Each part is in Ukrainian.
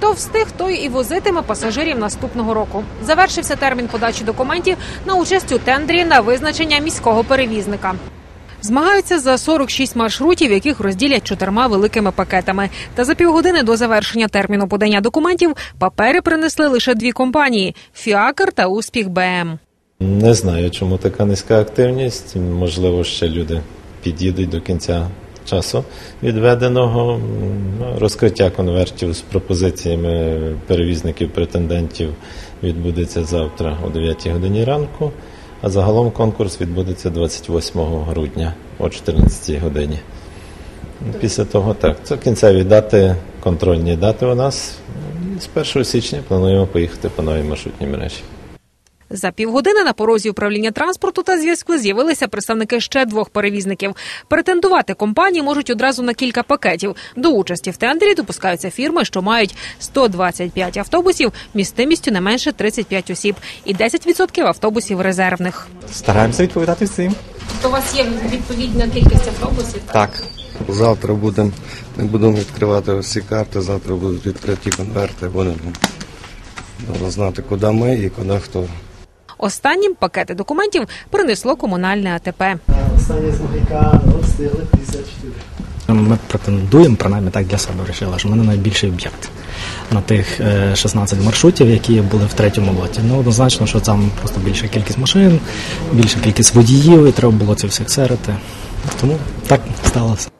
Хто встиг, той і возитиме пасажирів наступного року. Завершився термін подачі документів на участь у тендрі на визначення міського перевізника. Змагаються за 46 маршрутів, яких розділять чотирма великими пакетами. Та за півгодини до завершення терміну подання документів папери принесли лише дві компанії: Фіакр та Успіх БМ. Не знаю, чому така низька активність. Можливо, ще люди під'їдуть до кінця часу відведеного. Ну, Розкриття конвертів з пропозиціями перевізників претендентів відбудеться завтра о 9 годині ранку. А загалом конкурс відбудеться 28 грудня о 14 годині. Після того так. Це кінцеві дати, контрольні дати у нас. З 1 січня плануємо поїхати по новій маршрутній мережі. За півгодини на порозі управління транспорту та зв'язку з'явилися представники ще двох перевізників. Претендувати компанії можуть одразу на кілька пакетів. До участі в тендері допускаються фірми, що мають 125 автобусів містимістю не менше 35 осіб і 10% автобусів резервних. Стараємося відповідати всім. То у вас є відповідна кількість автобусів? Так. Завтра будемо не будемо відкривати всі карти, завтра будуть відкриті конверти, будемо знати, куди ми і куди хто. Останнім пакети документів принесло комунальне АТП. Останні з Могикану встигли 54. Ми претендуємо, принаймні так для себе вирішили, що в мене найбільший об'єкт на тих е, 16 маршрутів, які були в третьому лоті. Ну однозначно, що там просто більша кількість машин, більша кількість водіїв, і треба було це всіх серити. Тому так сталося.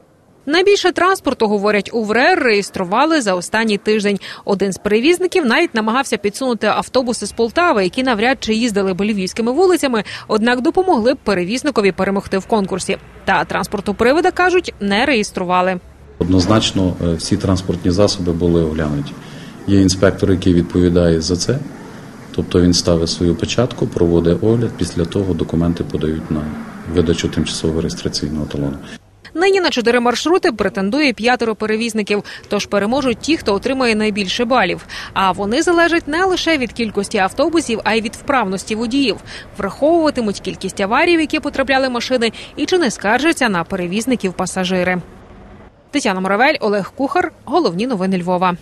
Найбільше транспорту, говорять, у ВРЕР реєстрували за останній тиждень. Один з перевізників навіть намагався підсунути автобуси з Полтави, які навряд чи їздили б львівськими вулицями, однак допомогли б перевізникові перемогти в конкурсі. Та транспортопривода, кажуть, не реєстрували. Однозначно е, всі транспортні засоби були оглянуті. Є інспектор, який відповідає за це, тобто він ставить свою печатку, проводить огляд, після того документи подають на видачу тимчасового реєстраційного талону. Нині на чотири маршрути претендує п'ятеро перевізників. Тож переможуть ті, хто отримає найбільше балів. А вони залежать не лише від кількості автобусів, а й від вправності водіїв. Враховуватимуть кількість аварій, які потрапляли машини, і чи не скаржаться на перевізників пасажири. Тетяна Моравель, Олег Кухар. Головні новини Львова.